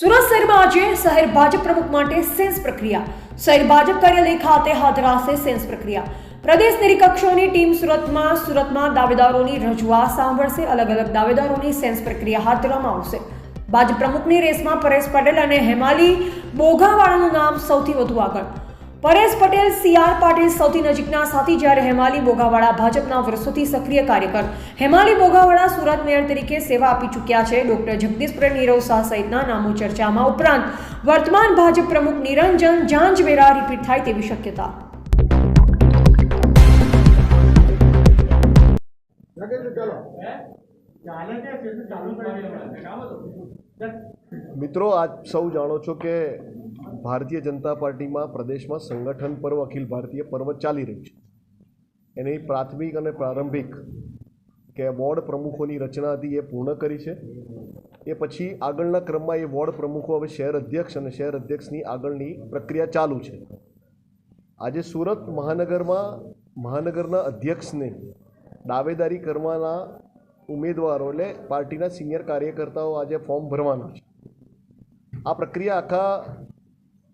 સુરત શહેરમાં આજે શહેર ભાજપ પ્રમુખ માટે સેન્સ પ્રક્રિયા. શહેર ભાજપ કાર્યાલય ખાતે હાથ ધરાશે સેન્સ પ્રક્રિયા. પ્રદેશ નિરીક્ષકોની ટીમ સુરતમાં સુરતમાં દાવેદારોની રજૂઆત સાંભળશે. અલગ અલગ દાવેદારોની સેન્સ પ્રક્રિયા હાથ ધરવામાં આવશે. ભાજપ પ્રમુખની રેસમાં પરેશ પટેલ અને હેમાલી બોઘાવાળાનું નામ સૌથી વધુ આગળ. પરેશ પટેલ સીઆર પાટીલ સૌથી નજીકના સાથી જ્યારે હેમાલી બોગાવાળા ભાજપના વર્ષોથી સક્રિય કાર્યકર. હેમાલી બોગાવાળા સુરત મેયર તરીકે સેવા આપી ચૂક્યા છે. ડોક્ટર જગદીશ પટેલ નીરવ શાહ સહિતના નામો ચર્ચામાં ઉપરાંત વર્તમાન ભાજપ પ્રમુખ નિરંજન જાંજવેરા રિપીટ થાય તેવી શક્યતા. મિત્રો આપ સૌ જાણો છો કે ભારતીય જનતા પાર્ટીમાં પ્રદેશમાં સંગઠન પર્વ, અખિલ ભારતીય પર્વ ચાલી રહ્યું છે. એની પ્રાથમિક અને પ્રારંભિક કે વોર્ડ પ્રમુખોની રચના હતી એ પૂર્ણ કરી છે. એ પછી આગળના ક્રમમાં એ વોર્ડ પ્રમુખો હવે શહેર અધ્યક્ષ અને શહેર અધ્યક્ષની આગળની પ્રક્રિયા ચાલુ છે. આજે સુરત મહાનગરમાં મહાનગરના અધ્યક્ષને દાવેદારી કરવાના ઉમેદવારો એટલે પાર્ટીના સિનિયર કાર્યકર્તાઓ આજે ફોર્મ ભરવાના છે. આ પ્રક્રિયા આખા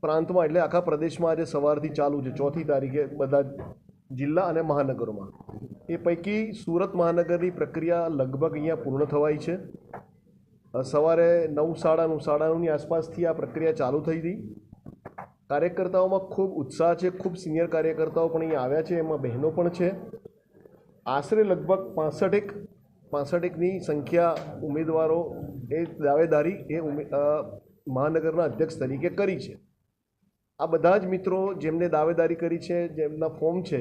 પ્રાંતમાં એટલે આખા પ્રદેશમાં આજે સવારથી ચાલુ છે. ચોથી તારીખે બધા જિલ્લા અને મહાનગરોમાં. એ પૈકી સુરત મહાનગરની પ્રક્રિયા લગભગ અહીંયા પૂર્ણ થવાઈ છે. સવારે નવ સાડા નવ સાડા નવની આસપાસથી આ પ્રક્રિયા ચાલુ થઈ હતી. કાર્યકર્તાઓમાં ખૂબ ઉત્સાહ છે, ખૂબ સિનિયર કાર્યકર્તાઓ પણ અહીંયા આવ્યા છે, એમાં બહેનો પણ છે. આશરે લગભગ પાસઠેક, પાસઠેકની સંખ્યા ઉમેદવારો એ દાવેદારી એ મહાનગરના અધ્યક્ષ તરીકે કરી છે. આ બધા જ મિત્રો જેમને દાવેદારી કરી છે, જેમના ફોર્મ છે,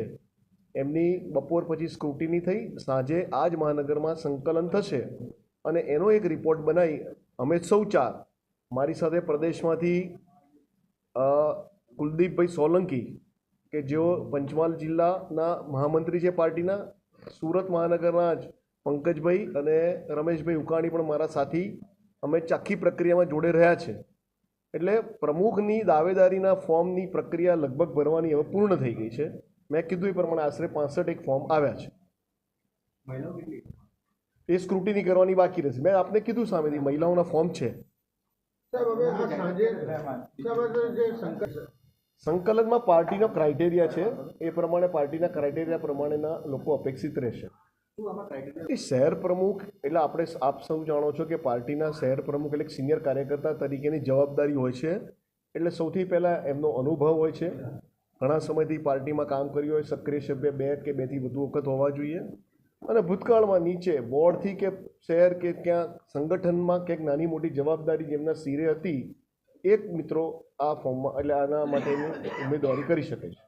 એમની બપોર પછી સ્ક્રુટિની થઈ, સાંજે આ જ મહાનગરમાં સંકલન થશે. અને એનો એક રિપોર્ટ બનાવી, અમે સૌ ચાર, મારી સાથે પ્રદેશમાંથી કુલદીપભાઈ સોલંકી, કે જેઓ પંચમહાલ જિલ્લાના મહામંત્રી છે પાર્ટીના, સુરત મહાનગરના જ પંકજભાઈ અને રમેશભાઈ ઉકાણી પણ મારા સાથી, અમે ચાખી પ્રક્રિયામાં જોડે રહ્યા છે. એટલે પ્રમુખની દાવેદારીના ફોર્મની પ્રક્રિયા લગભગ ભરવાની હવે પૂર્ણ થઈ ગઈ છે. મેં કીધું એ પ્રમાણે આશરે પાસઠ એક ફોર્મ આવ્યા છે. એ સ્ક્રુટિની કરવાની બાકી રહેશે. મેં આપને કીધું સામેથી મહિલાઓના ફોર્મ છે. સાહેબ હવે આ સાંજે સાહેબ હવે જે સંકટ સંકલનમાં પાર્ટીનો ક્રાઇટેરિયા છે. એ પ્રમાણે પાર્ટીના ક્રાઇટેરિયા પ્રમાણેના લોકો અપેક્ષિત રહેશે. શહેર પ્રમુખ એટલે આપણે આપ સૌ જાણો છો કે પાર્ટીના શહેર પ્રમુખ એટલે સિનિયર કાર્યકર્તા તરીકેની જવાબદારી હોય છે. એટલે સૌથી પહેલાં એમનો અનુભવ હોય છે. ઘણા સમયથી પાર્ટીમાં કામ કર્યું હોય સક્રિય સભ્ય બે કે બેથી વધુ વખત હોવા જોઈએ. અને ભૂતકાળમાં નીચે બોર્ડથી કે શહેર કે ક્યાં સંગઠનમાં ક્યાંક નાની મોટી જવાબદારી જેમના સિરે હતી એક મિત્રો આ ફોર્મમાં એટલે આના માટેની ઉમેદવારી કરી શકે છે.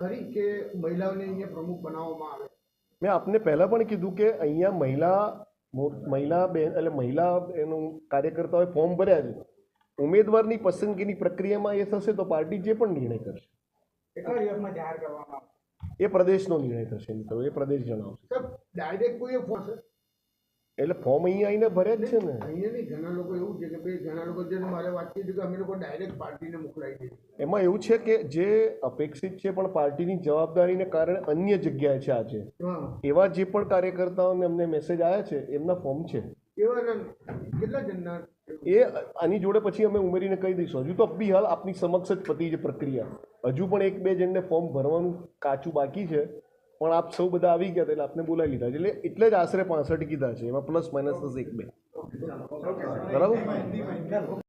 ખરી કે મહિલાઓને અહીંયા પ્રમુખ બનાવવામાં આવે? મેં આપને પહેલાં પણ કીધું કે અહીંયા મહિલા મહિલા બેન એટલે મહિલા એનું કાર્યકર્તાઓએ ફોર્મ ભર્યા છે. ઉમેદવારની પસંદગીની પ્રક્રિયામાં એ થશે તો પાર્ટી જે પણ નિર્ણય કરશે? એ પ્રદેશનો નિર્ણય થશે મિત્રો એ પ્રદેશ જણાવશે. ડાયરેક્ટ કોઈ છે એટલે ફોર્મ અહીંયા આવીને ભરે જ છે ને. અહીંયા નહીં. ઘણા લોકો એવું છે કે ભાઈ ઘણા લોકો જે મારે વાત કરી કે અમે લોકો ડાયરેક્ટ પાર્ટીને મોકલાવી દઈએ. એમાં એવું છે કે જે અપેક્ષિત છે પણ પાર્ટીની જવાબદારીને કારણે અન્ય જગ્યાએ છે આજે. એવા જે પણ કાર્યકર્તાઓને અમને મેસેજ આવ્યા છે એમના ફોર્મ છે. કેટલા જણના? એ આની જોડે પછી અમે ઉમેરીને કહી દઈશું. હજુ તો બી હાલ આપની સમક્ષ જ પતી છે પ્રક્રિયા. હજુ પણ એક બે જણને ફોર્મ ભરવાનું કાચું બાકી છે. પણ આપ સૌ બધા આવી ગયા એટલે આપને બોલાવી લીધા છે. એટલે એટલે જ આશરે પાસઠ કીધા છે. એમાં પ્લસ માઇનસ થશે એક બે. બરાબર?